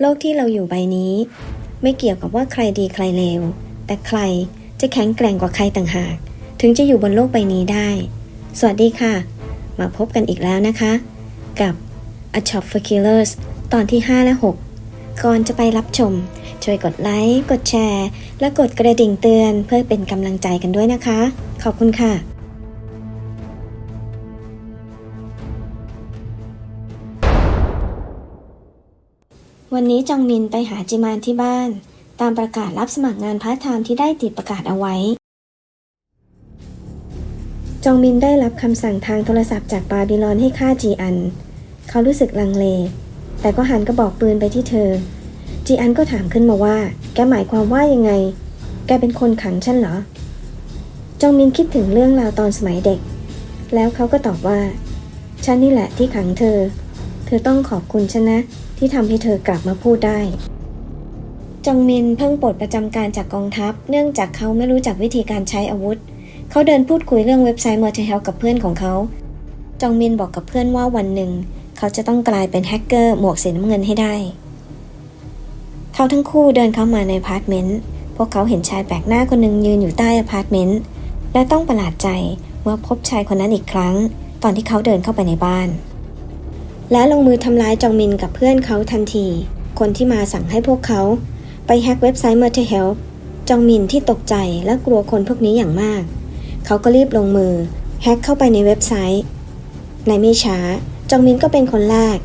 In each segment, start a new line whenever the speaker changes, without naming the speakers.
โลกที่เราอยู่ใบนี้ ไม่เกี่ยวกับว่าใครดีใครเลว แต่ใครจะแข็งแกร่งกว่าใครต่างหาก ถึงจะอยู่บนโลกใบนี้ได้ สวัสดีค่ะ มาพบกันอีกแล้วนะคะ กับ A Shop for Killers ตอนที่ 5 และ 6 ก่อนจะไปรับชม ช่วยกดไลค์ กดแชร์ และกดกระดิ่งเตือนเพื่อเป็นกำลังใจกันด้วยนะคะ ขอบคุณค่ะ วันนี้จองมินไปหาจิมานที่บ้าน ตามประกาศรับสมัครงานพาร์ทไทม์ที่ได้ติดประกาศเอาไว้ จองมินได้รับคำสั่งทางโทรศัพท์จากบาบิลอนให้ฆ่าจีอัน เขารู้สึกลังเล แต่ก็หันกระบอกปืนไปที่เธอ จีอันก็ถามขึ้นมาว่า แกหมายความว่ายังไง แกเป็นคนขังฉันเหรอ จองมินคิดถึงเรื่องราวตอนสมัยเด็ก แล้วเขาก็ตอบว่า ฉันนี่แหละที่ขังเธอ เธอต้องขอบคุณฉันนะ ที่ทำให้เธอกลับมาพูดได้ จองมินเพิ่งปลดประจำการจากกองทัพ เนื่องจากเขาไม่รู้จักวิธีการใช้อาวุธ เขาเดินพูดคุยเรื่องเว็บไซต์ m e r t h e l กับเพื่อนของเขา จองมินบอกกับเพื่อนว่าวันหนึ่ง เขาจะต้องกลายเป็นแฮกเกอร์หมวกสีน้ำเงินให้ได้ เขาทั้งคู่เดินเข้ามาในอพาร์ตเมนต์ พวกเขาเห็นชายแปลกหน้าคนหนึ่งยืนอยู่ใต้อพาร์ตเมนต์ และต้องประหลาดใจเมื่อพบชายคนนั้นอีกครั้ง ตอนที่เขาเดินเข้าไปในบ้าน และลงมือทำร้ายจองมินกับเพื่อนเขาทันที คนที่มาสั่งให้พวกเขา ไปแฮ็กเว็บไซต์ m e r h e l จองมินที่ตกใจและกลัวคนพวกนี้อย่างมาก เขาก็รีบลงมือแฮ็กเข้าไปในเว็บไซต์ ในไม่ช้า จองมินก็เป็นคนแรก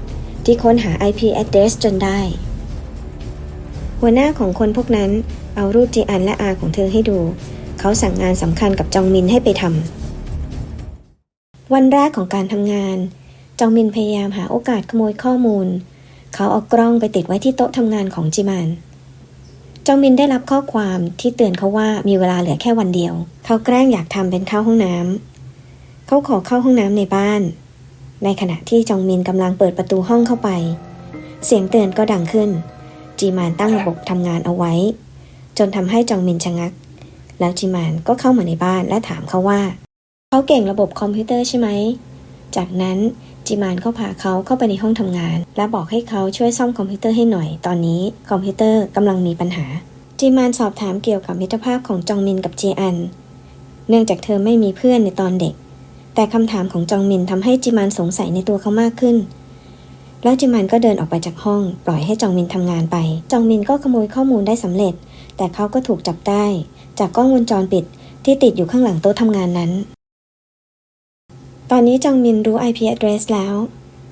ที่ค้นหา IP address จนได้ หัวหน้าของคนพวกนั้นเอารูปจีอันและอาของเธอให้ดู เขาสั่งงานสำคัญกับจองมินให้ไปทำวันแรกของการทำงาน จองมินพยายามหาโอกาสขโมยข้อมูล เขาเอากล้องไปติดไว้ที่โต๊ะทำงานของจิมานจองมินได้รับข้อความที่เตือนเขาว่ามีเวลาเหลือแค่วันเดียว เขาแกล้งอยากทำเป็นเข้าห้องน้ำเขาขอเข้าห้องน้ำในบ้าน ในขณะที่จองมินกำลังเปิดประตูห้องเข้าไป เสียงเตือนก็ดังขึ้น จีมานตั้งระบบทำงานเอาไว้ จนทำให้จองมินชะงัก แล้วจีมานก็เข้ามาในบ้านและถามเขาว่า เขาเก่งระบบคอมพิวเตอร์ใช่ไหม จากนั้น จีมานก็พาเขาเข้าไปในห้องทำงาน และบอกให้เขาช่วยซ่อมคอมพิวเตอร์ให้หน่อย ตอนนี้คอมพิวเตอร์กำลังมีปัญหาจีมานสอบถามเกี่ยวกับมิตรภาพของจองมินกับเจอัน เนื่องจากเธอไม่มีเพื่อนในตอนเด็ก แต่คำถามของจองมินทำให้จีมานสงสัยในตัวเขามากขึ้น แล้วจิมันก็เดินออกไปจากห้อง ปล่อยให้จองมินทำงานไป จองมินก็ขโมยข้อมูลได้สำเร็จ แต่เขาก็ถูกจับได้ จากกล้องวงจรปิดที่ติดอยู่ข้างหลังโต๊ะทำงานนั้น ตอนนี้จองมินรู้ IP address แล้ว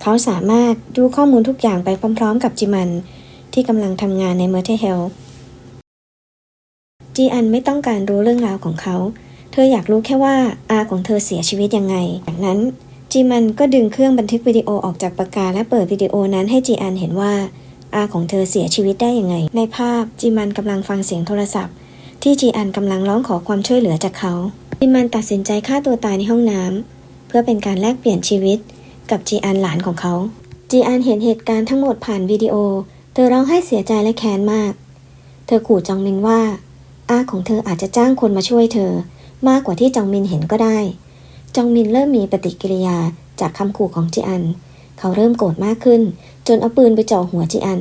เขาสามารถดูข้อมูลทุกอย่างไปพร้อมๆ กับจิมัน ที่กำลังทำงานในเมอร์เทเฮลจีอันไม่ต้องการรู้เรื่องราวของเขา เธออยากรู้แค่ว่าอาของเธอเสียชีวิตยังไง จากนั้นจีมันก็ดึงเครื่องบันทึกวิดีโอออกจากปากกาและเปิดวิดีโอนั้นให้จีอันเห็นว่าอาของเธอเสียชีวิตได้ยังไง ในภาพจีมันกำลังฟังเสียงโทรศัพท์ ที่จีอันกำลังร้องขอความช่วยเหลือจากเขาจีมันตัดสินใจฆ่าตัวตายในห้องน้ำ พื่อเป็นการแลกเปลี่ยนชีวิต กับจีอันหลานของเขา จีอันเห็นเหตุการณ์ทั้งหมดผ่านวิดีโอ เธอร้องไห้เสียใจและแค้นมาก เธอขู่จองมินว่า อาของเธออาจจะจ้างคนมาช่วยเธอ มากกว่าที่จองมินเห็นก็ได้ จองมินเริ่มมีปฏิกิริยาจากคำขู่ของจีอัน เขาเริ่มโกรธมากขึ้น จนเอาปืนไปเจ่อหัวจีอัน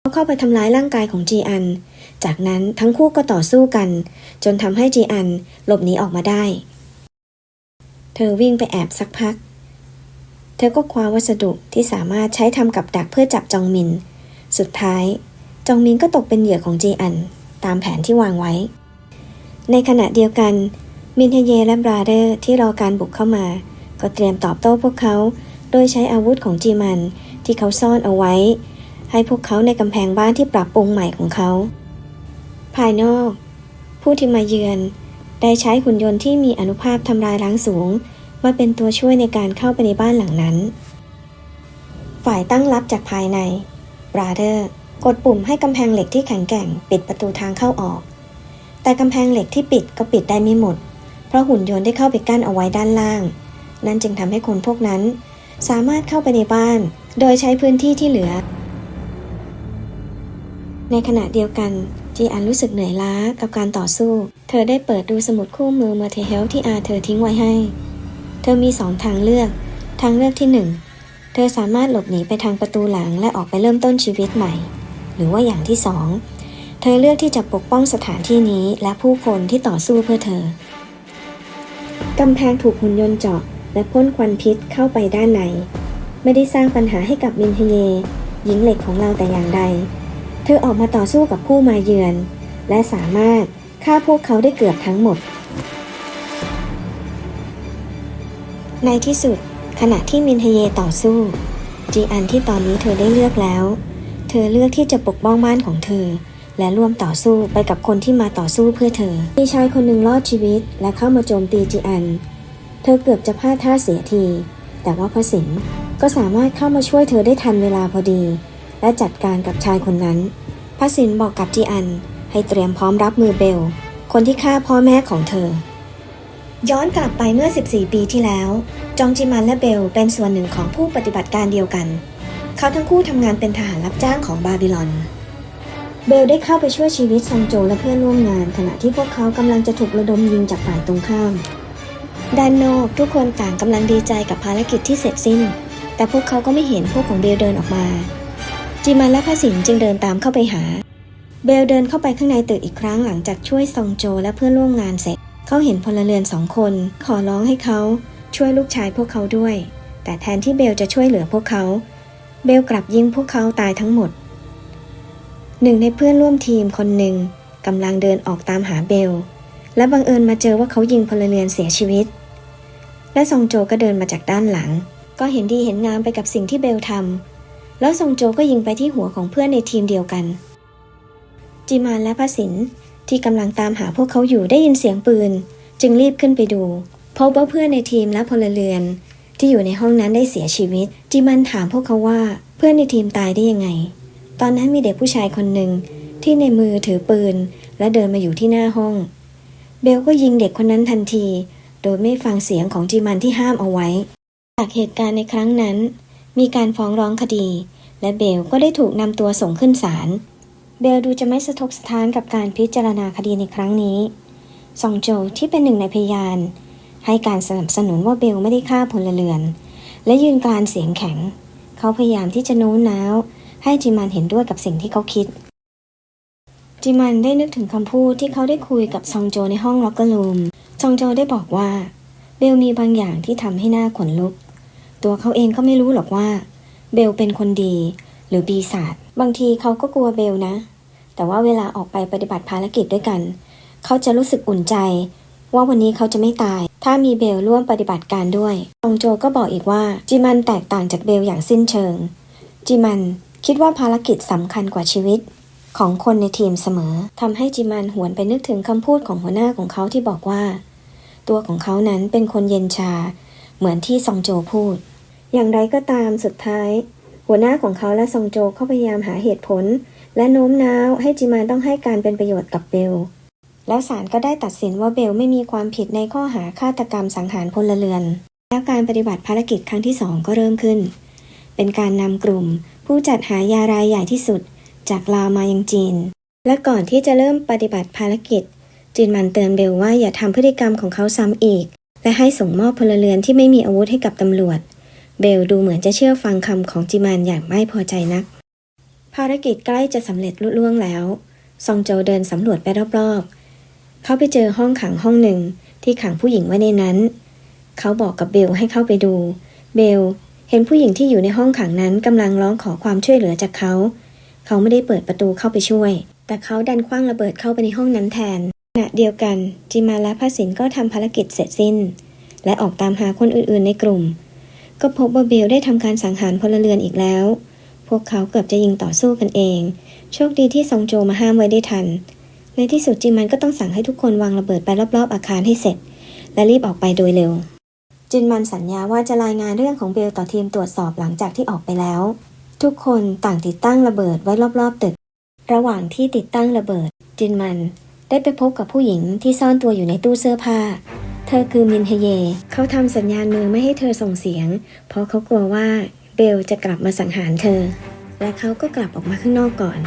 เขาเข้าไปทำร้ายร่างกายของจีอัน จากนั้นทั้งคู่ก็ต่อสู้กัน จนทำให้จีอันหลบหนีออกมาได้ เธอวิ่งไปแอบสักพัก เธอก็คว้าวัสดุที่สามารถใช้ทำกับดักเพื่อจับจองมิน สุดท้าย จองมินก็ตกเป็นเหยื่อของจีอัน ตามแผนที่วางไว้ ในขณะเดียวกัน มินเฮเยและบราเดอร์ที่รอการบุกเข้ามา ก็เตรียมตอบโต้พวกเขา โดยใช้อาวุธของจีมันที่เขาซ่อนเอาไว้ ให้พวกเขาในกำแพงบ้านที่ปรับปรุงใหม่ของเขา ภายนอก ผู้ที่มาเยือน ได้ใช้หุ่นยนต์ที่มีอนุภาพทำลายล้างสูง มาเป็นตัวช่วยในการเข้าไปในบ้านหลังนั้น ฝ่ายตั้งรับจากภายในบราเดอร์กดปุ่มให้กำแพงเหล็กที่แข็งแกร่ง ปิดประตูทางเข้าออก แต่กำแพงเหล็กที่ปิดก็ปิดได้ไม่หมด เพราะหุ่นยนต์ได้เข้าไปกั้นเอาไว้ด้านล่าง นั่นจึงทำให้คนพวกนั้น สามารถเข้าไปในบ้าน โดยใช้พื้นที่ที่เหลือ ในขณะเดียวกัน จีอันรู้สึกเหนื่อยล้ากับการต่อสู้ เธอได้เปิดดูสมุดคู่มือเมอร์เทเฮลที่อาเธอทิ้งไว้ให้ เธอมีสองทางเลือก ทางเลือกที่หนึ่งเธอสามารถหลบหนีไปทางประตูหลังและออกไปเริ่มต้นชีวิตใหม่ หรือว่าอย่างที่สองเธอเลือกที่จะปกป้องสถานที่นี้และผู้คนที่ต่อสู้เพื่อเธอกำแพงถูกหุ่นยนต์เจาะและพ่นควันพิษเข้าไปด้านใน ไม่ได้สร้างปัญหาให้กับมินเฮเยหญิงเหล็กของเราแต่อย่างใด เธอออกมาต่อสู้กับผู้มาเยือน และสามารถฆ่าพวกเขาได้เกือบทั้งหมด ในที่สุดขณะที่มินเฮเยต่อสู้ จีอันที่ตอนนี้เธอได้เลือกแล้ว เธอเลือกที่จะปกป้องบ้านของเธอ และร่วมต่อสู้ไปกับคนที่มาต่อสู้เพื่อเธอ มีชายคนหนึ่งรอดชีวิตและเข้ามาโจมตีจีอัน เธอเกือบจะพลาดท่าเสียที แต่ว่าพระสินก็สามารถเข้ามาช่วยเธอได้ทันเวลาพอดี และจัดการกับชายคนนั้น พระสินบอกกับจีอันให้เตรียมพร้อมรับมือเบล คนที่ฆ่าพ่อแม่ของเธอ ย้อนกลับไปเมื่อ 14 ปีที่แล้ว จองจิมันและเบลเป็นส่วนหนึ่งของผู้ปฏิบัติการเดียวกัน เขาทั้งคู่ทำงานเป็นทหารรับจ้างของบาบิลอน เบลได้เข้าไปช่วยชีวิตซองโจและเพื่อนร่วมงาน ขณะที่พวกเขากำลังจะถูกระดมยิงจากฝ่ายตรงข้ามด้านนอกทุกคนต่างกำลังดีใจกับภารกิจที่เสร็จสิ้น แต่พวกเขาก็ไม่เห็นพวกของเบลเดินออกมา จิมันและพระสินจึงเดินตามเข้าไปหา เบลเดินเข้าไปข้างในตึกอีกครั้งหลังจากช่วยซองโจและเพื่อนร่วมงานเสร็จ เขาเห็นพลเรือนสองคน ขอร้องให้เขาช่วยลูกชายพวกเขาด้วย แต่แทนที่เบลจะช่วยเหลือพวกเขา เบลกลับยิงพวกเขาตายทั้งหมด หนึ่งในเพื่อนร่วมทีมคนหนึ่งกำลังเดินออกตามหาเบล และบังเอิญมาเจอว่าเขายิงพลเรือนเสียชีวิต และซองโจก็เดินมาจากด้านหลัง ก็เห็นดีเห็นงามไปกับสิ่งที่เบลทำ แล้วซงโจก็ยิงไปที่หัวของเพื่อนในทีมเดียวกัน จิมานและพระสินที่กำลังตามหาพวกเขาอยู่ได้ยินเสียงปืน จึงรีบขึ้นไปดู พบว่าเพื่อนในทีมและพลเรือน ที่อยู่ในห้องนั้นได้เสียชีวิต จิมันถามพวกเขาว่าเพื่อนในทีมตายได้ยังไง ตอนนั้นมีเด็กผู้ชายคนหนึ่งที่ในมือถือปืน และเดินมาอยู่ที่หน้าห้อง เบลก็ยิงเด็กคนนั้นทันที โดยไม่ฟังเสียงของจิมันที่ห้ามเอาไว้ จากเหตุการณ์ในครั้งนั้น มีการฟ้องร้องคดี และเบลก็ได้ถูกนำตัวส่งขึ้นศาล เบลดูจะไม่สะทกสะท้านกับการพิจารณาคดีในครั้งนี้ ซองโจที่เป็นหนึ่งในพยาน ให้การสนับสนุนว่าเบลไม่ได้ฆ่าพลเรือน และยืนกรานเสียงแข็ง เขาพยายามที่จะโน้มน้าว ให้จิมันเห็นด้วยกับสิ่งที่เขาคิด จิมันได้นึกถึงคำพูดที่เขาได้คุยกับซองโจในห้องล็อกเกอร์รูม ซองโจได้บอกว่า เบลมีบางอย่างที่ทำให้หน้าขนลุก ตัวเขาเองก็ไม่รู้หรอกว่า เบลเป็นคนดี หรือปีศาจบางทีเขาก็กลัวเบลนะ แต่ว่าเวลาออกไปปฏิบัติภารกิจด้วยกัน เขาจะรู้สึกอุ่นใจ ว่าวันนี้เขาจะไม่ตาย ถ้ามีเบลร่วมปฏิบัติการด้วยซองโจก็บอกอีกว่าจิมันแตกต่างจากเบลอย่างสิ้นเชิง จิมันคิดว่าภารกิจสำคัญกว่าชีวิตของคนในทีมเสมอทำให้จิมันหวนไปนึกถึงคำพูดของหัวหน้าของเขาที่บอกว่า ตัวของเขานั้นเป็นคนเย็นชา เหมือนที่ซองโจพูด อย่างไรก็ตามสุดท้าย หัวหน้าของเขาและซองโจเขาพยายามหาเหตุผล และโน้มน้าวให้จิมานต้องให้การเป็นประโยชน์กับเบล แล้วศาลก็ได้ตัดสินว่าเบลไม่มีความผิดในข้อหาฆาตกรรมสังหารพลเรือน แล้วการปฏิบัติภารกิจครั้งที่สองก็เริ่มขึ้น เป็นการนำกลุ่ม ผู้จัดหายารายใหญ่ที่สุด จากลาวมายังจีน และก่อนที่จะเริ่มปฏิบัติภารกิจจินมันเตือนเบลว่าอย่าทำพฤติกรรมของเขาซ้ำอีกและให้ส่งมอบพลเรือนที่ไม่มีอาวุธให้กับตำรวจ เบลดูเหมือนจะเชื่อฟังคำของจิมันอย่างไม่พอใจนัก ภารกิจใกล้จะสำเร็จลุล่วงแล้ว ซองโจเดินสำรวจไปรอบๆ เขาไปเจอห้องขังห้องหนึ่งที่ขังผู้หญิงไว้ในนั้น เขาบอกกับเบลให้เข้าไปดู เบลเห็นผู้หญิงที่อยู่ในห้องขังนั้นกำลังร้องขอความช่วยเหลือจากเขา เขาไม่ได้เปิดประตูเข้าไปช่วย แต่เขาดันคว้างระเบิดเข้าไปในห้องนั้นแทนขณะเดียวกันจิมาและพระสินก็ทำภารกิจเสร็จสิ้น และออกตามหาคนอื่นๆในกลุ่ม ก็พบว่าเบลได้ทำการสังหารพลเรือนอีกแล้ว พวกเขาเกือบจะยิงต่อสู้กันเอง โชคดีที่ซองโจมาห้ามไว้ได้ทัน ในที่สุดจิมันก็ต้องสั่งให้ทุกคนวางระเบิดไปรอบๆอาคารให้เสร็จ และรีบออกไปโดยเร็ว จินมันสัญญาว่าจะรายงานเรื่องของเบลต่อทีมตรวจสอบหลังจากที่ออกไปแล้ว ทุกคนต่างติดตั้งระเบิดไว้รอบๆตึก ระหว่างที่ติดตั้งระเบิด จินมันได้ไปพบกับผู้หญิงที่ซ่อนตัวอยู่ในตู้เสื้อผ้า ธอคือมินเฮเย เขาทำสัญญาณมือไม่ให้เธอส่งเสียง เพราะเขากลัวว่าเบลจะกลับมาสังหารเธอ และเขาก็กลับออกมาข้างนอกก่อน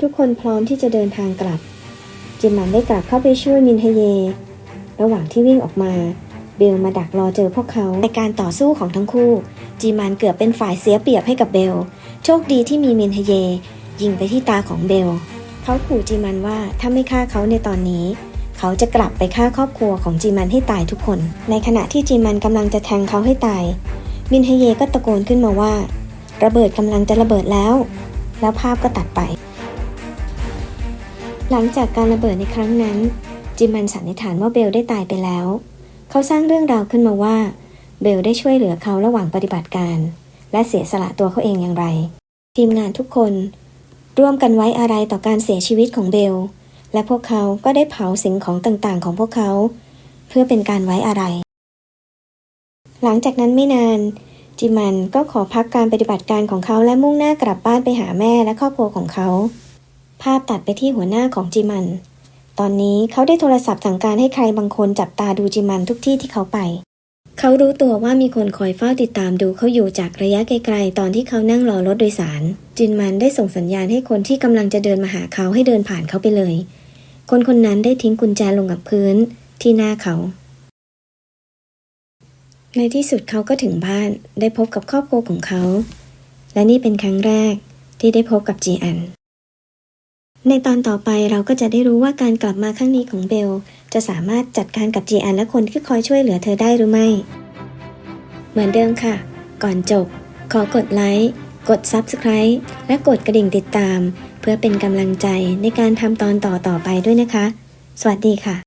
ทุกคนพร้อมที่จะเดินทางกลับ จินมันได้กลับเข้าไปช่วยมินเฮเย ระหว่างที่วิ่งออกมา เบลมาดักรอเจอพวกเขาในการต่อสู้ของทั้งคู่จีมันเกือบเป็นฝ่ายเสียเปรียบให้กับเบล โชคดีที่มีมินเฮเย ยิงไปที่ตาของเบล เขาขู่จีมันว่าถ้าไม่ฆ่าเขาในตอนนี้ เขาจะกลับไปฆ่าครอบครัวของจีมันให้ตายทุกคน ในขณะที่จีมันกำลังจะแทงเขาให้ตาย มินเฮเยก็ตะโกนขึ้นมาว่า ระเบิดกำลังจะระเบิดแล้ว แล้วภาพก็ตัดไป หลังจากการระเบิดในครั้งนั้น จิมมันสันนิษฐานว่าเบลได้ตายไปแล้ว เขาสร้างเรื่องราวขึ้นมาว่า เบลได้ช่วยเหลือเขาระหว่างปฏิบัติการ และเสียสละตัวเขาเองอย่างไร ทีมงานทุกคน ร่วมกันไว้อะไรต่อการเสียชีวิตของเบล และพวกเขาก็ได้เผาสิ่งของต่างๆ ของพวกเขา เพื่อเป็นการไว้อะไร หลังจากนั้นไม่นาน จิมันก็ขอพักการปฏิบัติการของเขาและมุ่งหน้ากลับบ้านไปหาแม่และครอบครัวของเขา ภาพตัดไปที่หัวหน้าของจิมัน ตอนนี้เขาได้โทรศัพท์สั่งการให้ใครบางคนจับตาดูจิมันทุกที่ที่เขาไป เขารู้ตัวว่ามีคนคอยเฝ้าติดตามดูเขาอยู่จากระยะไกลๆ ตอนที่เขานั่งรอรถโดยสารจินมันได้ส่งสัญญาณให้คนที่กำลังจะเดินมาหาเขาให้เดินผ่านเขาไปเลย คนคนนั้นได้ทิ้งกุญแจลงกับพื้นที่หน้าเขา ในที่สุดเขาก็ถึงบ้านได้พบกับครอบครัวของเขา และนี่เป็นครั้งแรกที่ได้พบกับจีอัน ในตอนต่อไปเราก็จะได้รู้ว่าการกลับมาครั้งนี้ของเบล จะสามารถจัดการกับจีอันและคนที่คอยช่วยเหลือเธอได้หรือไม่ เหมือนเดิมค่ะ ก่อนจบ ขอกดไลค์ กด Subscribe และกดกระดิ่งติดตาม เพื่อเป็นกำลังใจในการทำตอนต่อต่อไปด้วยนะคะ สวัสดีค่ะ